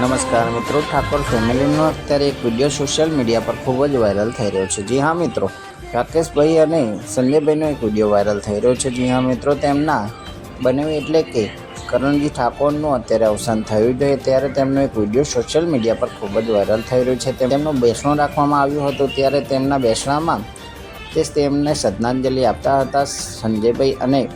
નમસ્કાર મિત્રો, ઠાકોર ફેમિલીનો અત્યારે એક વીડિયો સોશિયલ મીડિયા પર ખૂબ જ વાયરલ થઈ રહ્યો છે. જી હા મિત્રો, રાકેશભાઈ અને સંજયભાઈનો એક વીડિયો વાયરલ થઈ રહ્યો છે. જી હા મિત્રો, તેમના બનેવી એટલે કે કરણજી ઠાકોરનું અત્યારે અવસાન થયું છે. ત્યારે તેમનો એક વીડિયો સોશિયલ મીડિયા પર ખૂબ જ વાયરલ થઈ રહ્યો છે. તેમનું બેસણું રાખવામાં આવ્યું હતું. ત્યારે તેમના બેસણામાં તે તેમને શ્રદ્ધાંજલિ આપતા હતા. સંજયભાઈ અને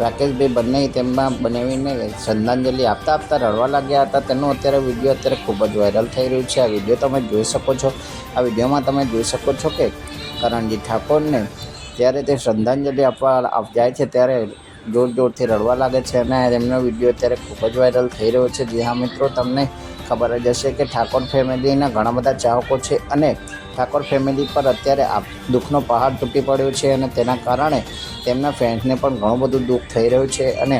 રાકેશભાઈ બંને તેમાં બનાવીને શ્રદ્ધાંજલિ આપતા આપતા રડવા લાગ્યા હતા. તેનો અત્યારે વીડિયો અત્યારે ખૂબ જ વાયરલ થઈ રહ્યું છે. આ વીડિયો તમે જોઈ શકો છો. આ વિડીયોમાં તમે જોઈ શકો છો કે કરણજી ઠાકોરને જ્યારે તે શ્રદ્ધાંજલિ આપવા જાય છે, ત્યારે જોર જોરથી રડવા લાગે છે અને તેમનો વીડિયો અત્યારે ખૂબ જ વાયરલ થઈ રહ્યો છે. જે હા મિત્રો, તમને ખબર જ હશે કે ઠાકોર ફેમિલીના ઘણા બધા ચાહકો છે અને ઠાકોર ફેમિલી પર અત્યારે આ દુઃખનો પહાડ તૂટી પડ્યો છે અને તેના કારણે તેમના ફેન્સને પણ ઘણું બધું દુઃખ થઈ રહ્યું છે અને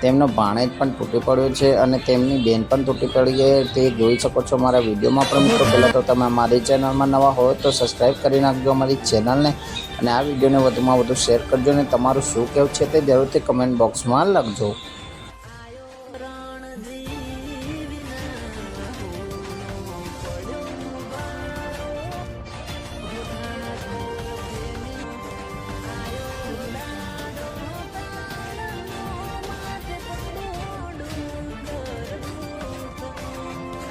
તેમનો ભાણેજ પણ તૂટી પડ્યો છે અને તેમની બેન પણ તૂટી પડી છે. તે જોઈ શકો છો મારા વિડીયોમાં પણ મિત્રો. પહેલાં તો તમે મારી ચેનલમાં નવા હોય તો સબસ્ક્રાઈબ કરી નાખજો અમારી ચેનલને અને આ વિડીયોને વધુમાં વધુ શેર કરજો અને તમારું શું કહેવું છે તે જરૂરથી કમેન્ટ બોક્સમાં લખજો.